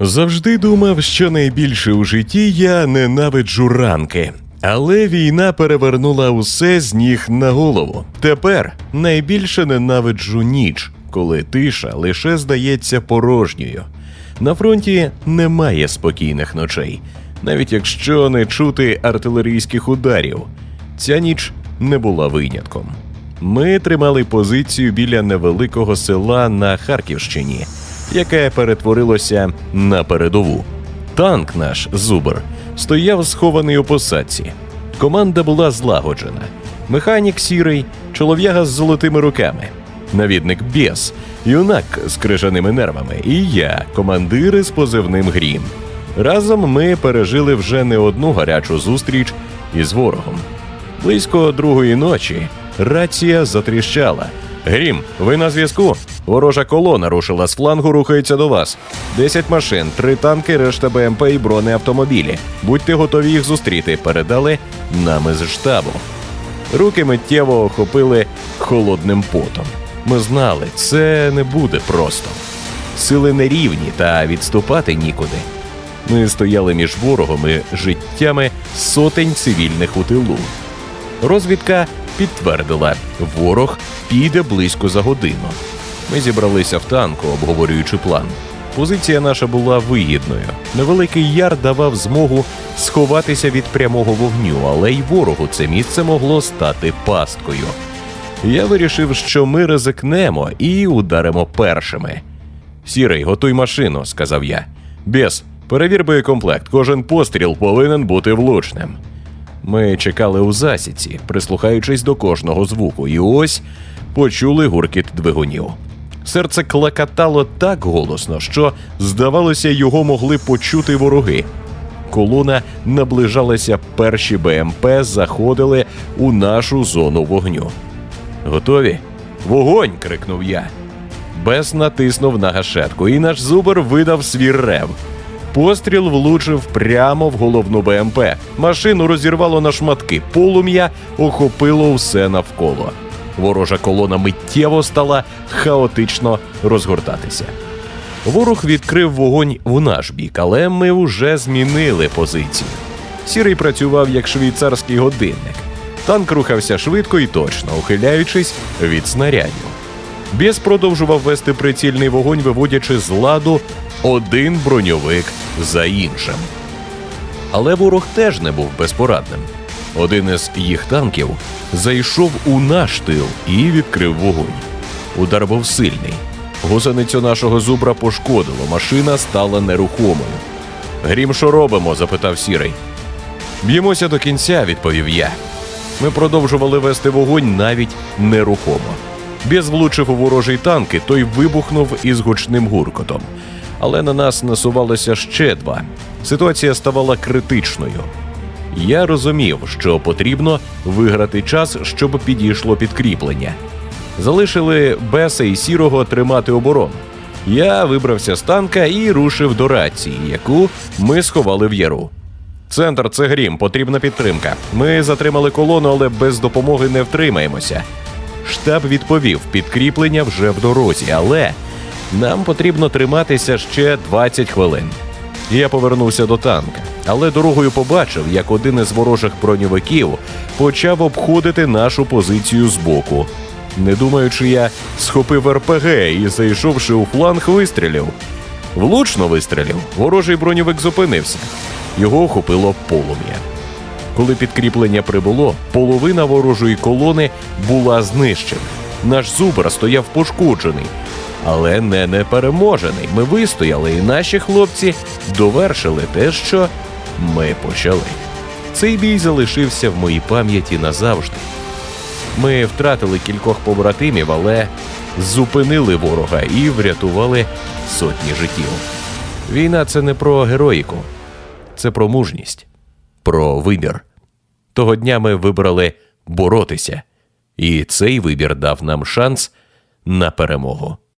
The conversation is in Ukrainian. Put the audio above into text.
Завжди думав, що найбільше у житті я ненавиджу ранки. Але війна перевернула усе з ніг на голову. Тепер найбільше ненавиджу ніч, коли тиша лише здається порожньою. На фронті немає спокійних ночей, навіть якщо не чути артилерійських ударів. Ця ніч не була винятком. Ми тримали позицію біля невеликого села на Харківщині, яке перетворилося на передову. Танк наш Зубр стояв схований у посадці. Команда була злагоджена. Механік сірий, чолов'яга з золотими руками, навідник Бєс, юнак з крижаними нервами, і я, командири з позивним Грім. Разом ми пережили вже не одну гарячу зустріч із ворогом. Близько другої ночі рація затріщала. Грім, ви на зв'язку? Ворожа колона рушила з флангу, рухається до вас. Десять машин, три танки, решта БМП і бронеавтомобілі. Будьте готові їх зустріти. Передали нами з штабу. Руки миттєво охопили холодним потом. Ми знали, це не буде просто. Сили нерівні, та відступати нікуди. Ми стояли між ворогом і життями сотень цивільних у тилу. Розвідка підтвердила, ворог піде близько за годину. Ми зібралися в танку, обговорюючи план. Позиція наша була вигідною. Невеликий яр давав змогу сховатися від прямого вогню, але й ворогу це місце могло стати пасткою. Я вирішив, що ми ризикнемо і ударимо першими. Сірий, готуй машину, сказав я. Бес, перевір боєкомплект. Кожен постріл повинен бути влучним. Ми чекали у засіці, прислухаючись до кожного звуку, і ось почули гуркіт двигунів. Серце клакатало так голосно, що, здавалося, його могли почути вороги. Колона наближалася, перші БМП заходили у нашу зону вогню. Готові? Вогонь! крикнув я. Бес натиснув на гашетку, і наш зубр видав свій рев. Постріл влучив прямо в головну БМП. Машину розірвало на шматки. Полум'я охопило все навколо. Ворожа колона миттєво стала хаотично розгортатися. Ворог відкрив вогонь в наш бік, але ми вже змінили позицію. Сірий працював як швейцарський годинник. Танк рухався швидко і точно, ухиляючись від снарядів. Біс продовжував вести прицільний вогонь, виводячи з ладу один броньовик за іншим. Але ворог теж не був безпорадним. Один із їх танків зайшов у наш тил і відкрив вогонь. Удар був сильний. Гусеницю нашого зубра пошкодило, машина стала нерухомою. Грім, що робимо? запитав сірий. Б'ємося до кінця, відповів я. Ми продовжували вести вогонь навіть нерухомо. Без влучив у ворожий танк, і той вибухнув із гучним гуркотом. Але на нас насувалося ще два. Ситуація ставала критичною. Я розумів, що потрібно виграти час, щоб підійшло підкріплення. Залишили Беса і Сірого тримати оборону. Я вибрався з танка і рушив до рації, яку ми сховали в яру. Центр це грім, потрібна підтримка. Ми затримали колону, але без допомоги не втримаємося. Штаб відповів, підкріплення вже в дорозі, але нам потрібно триматися ще 20 хвилин. Я повернувся до танка, але дорогою побачив, як один із ворожих броньовиків почав обходити нашу позицію збоку. Не думаючи, я схопив РПГ і, зайшовши у фланг, вистрілив. Влучно вистрілив, ворожий броньовик зупинився. Його охопило полум'я. Коли підкріплення прибуло, половина ворожої колони була знищена. Наш зубр стояв пошкоджений, але не непереможений. Ми вистояли, і наші хлопці довершили те, що ми почали. Цей бій залишився в моїй пам'яті назавжди. Ми втратили кількох побратимів, але зупинили ворога і врятували сотні життів. Війна це не про героїку, це про мужність, про вибір. Того дня ми вибрали боротися, і цей вибір дав нам шанс на перемогу.